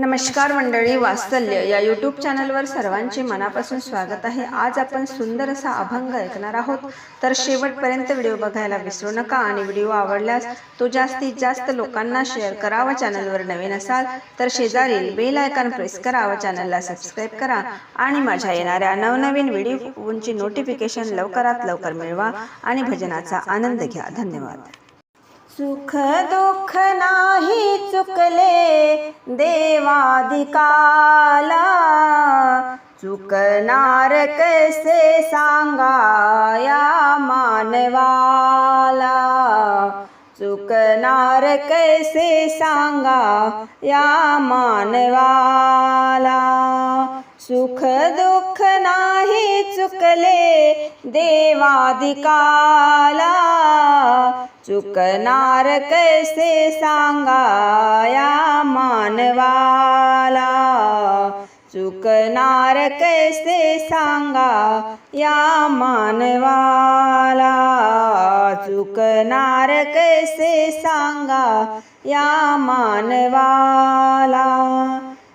नमस्कार मंडळी वात्सल्य या यूट्यूब चॅनलवर सर्वांचे मनापासून स्वागत आहे. आज आपण सुंदर असा अभंग ऐकणार आहोत. तर शेवटपर्यंत व्हिडिओ बघायला विसरू नका आणि व्हिडिओ आवडल्यास तो जास्तीत जास्त लोकांना शेअर करा व चॅनलवर नवीन असाल तर शेजारील बेल आयकॉन प्रेस करा व चॅनलला सबस्क्राईब करा आणि माझ्या येणाऱ्या नवनवीन व्हिडिओची नोटिफिकेशन लवकरात लवकर मिळवा आणि भजनाचा आनंद घ्या. धन्यवाद. सुख दुःख नाही चुकले देवाधिकाला चुकणार कसे सांगाया मानवाला. चुकणार कसे सांगा या मानवाला. सुख दुःख नाही चुकले देवाधिकाला चुकणार कैसे सांगा या मानवाला? चुकणार कैसे सांगा या मानवाला? चुकणार कैसे सांगा या मानवाला?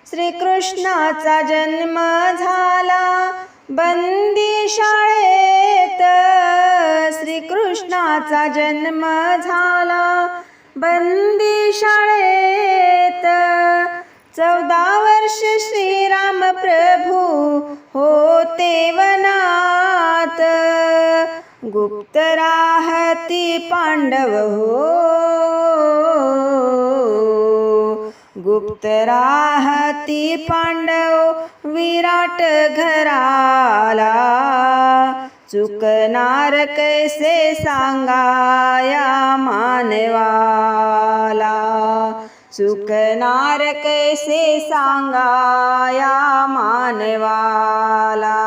श्रीकृष्णाचा जन्म झाला बंदी शाळेत माझा जन्म झाला. बंदी शाळेत चौदा वर्ष श्रीराम प्रभू होते वनात. गुप्त राहती पांडव हो. गुप्त राहती पांडव विराट घराला. चुकणार कैसे सांगाया मानवाला। चुकणार कैसे सांगाया मानवाला।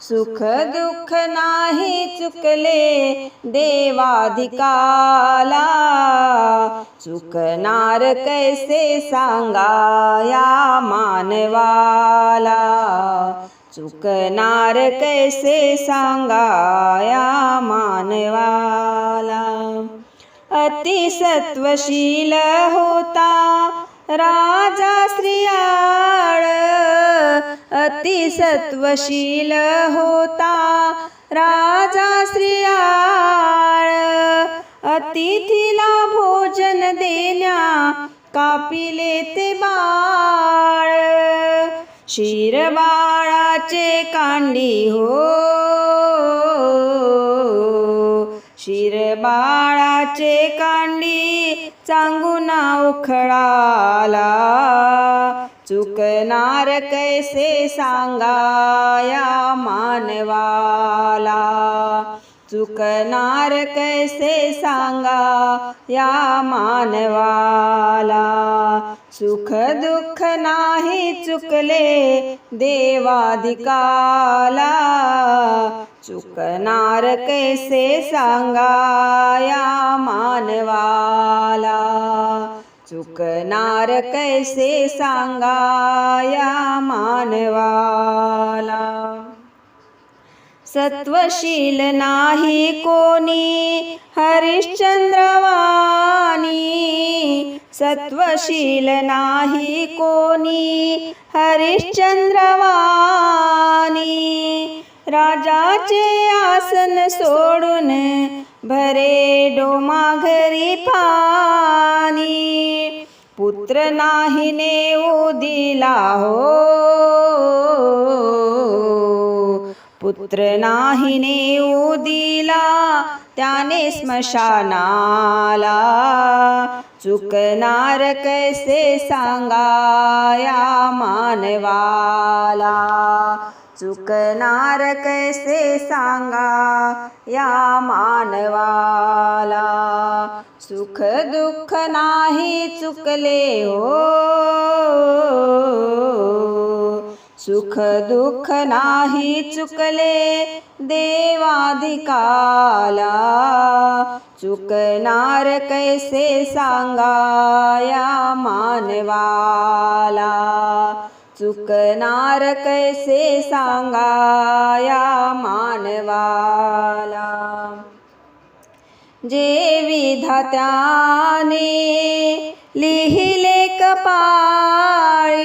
सुख दुःख नाही चुकले देवाधिकाला। चुकणार कैसे सांगाया मानवाला। चुकणार कैसे सांगाया मानवाला? अतिसत्वशील होता राजा श्रियाळ। अतिसत्वशील होता राजा श्रियाळ। अतिथीला भोजन देण्या कापिले ते बाळ। शिरबाळाचे कांडी हो. शिरबाळाचे कांडी चांगुना उखळाला. चुकणार कैसे सांगाया मानवाला. चुकणार कैसे सांगा या मानवाला? सुख दुःख नाही चुकले देवाधिकाला. चुकणार कैसे सांगा या मानवाला? चुकणार कैसे सांगा या मानवाला? सत्वशील नाही कोणी? हरिश्चंद्रवाणी सत्वशील नाही कोणी? हरिश्चंद्रवाणी राजाचे आसन सोडून भरे डोमा घरी पाणी. पुत्र नाही नेऊ दिला हो. पुत्र नाहीने दिला त्याने स्मशानाला. चुकणार कैसे सांगाया मानवाला? चुकणार कैसे सांगा या मानवाला? सुख दुःख नाही चुकले हो सुख दुःख नाही चुकले देवाधिकाला. चुकणार कैसे सांगाया मानवाला. चुकणार कैसे सांगाया मानवाला. जे विधात्याने लिहिले कपाळी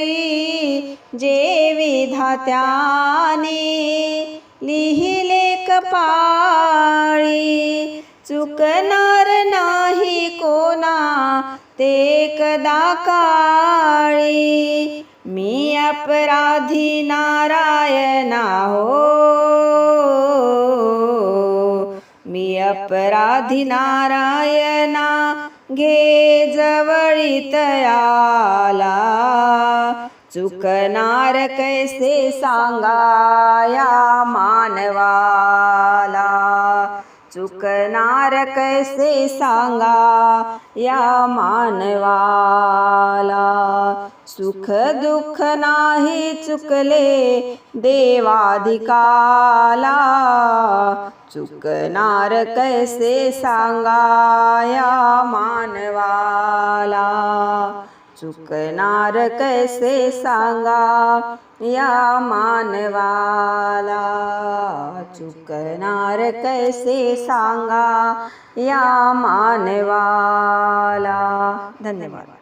जे विधात्याने लिहिले कपाळी चुकणार नाही कोणा ते कदा काळी? मी अपराधी नारायणा हो अपराधी नारायणा घे जवळीत तयाला चुकणार कैसे सांगा या मानवाला. चुकणार कैसे सांगा या मानवाला. सुख दुःख नाही चुकले देवाधिकाला. चुकणार कैसे सांगा या मानवाला? चुकणार कैसे सांगा या मानवाला? चुकणार कैसे सांगा या मानवाला? धन्यवाद।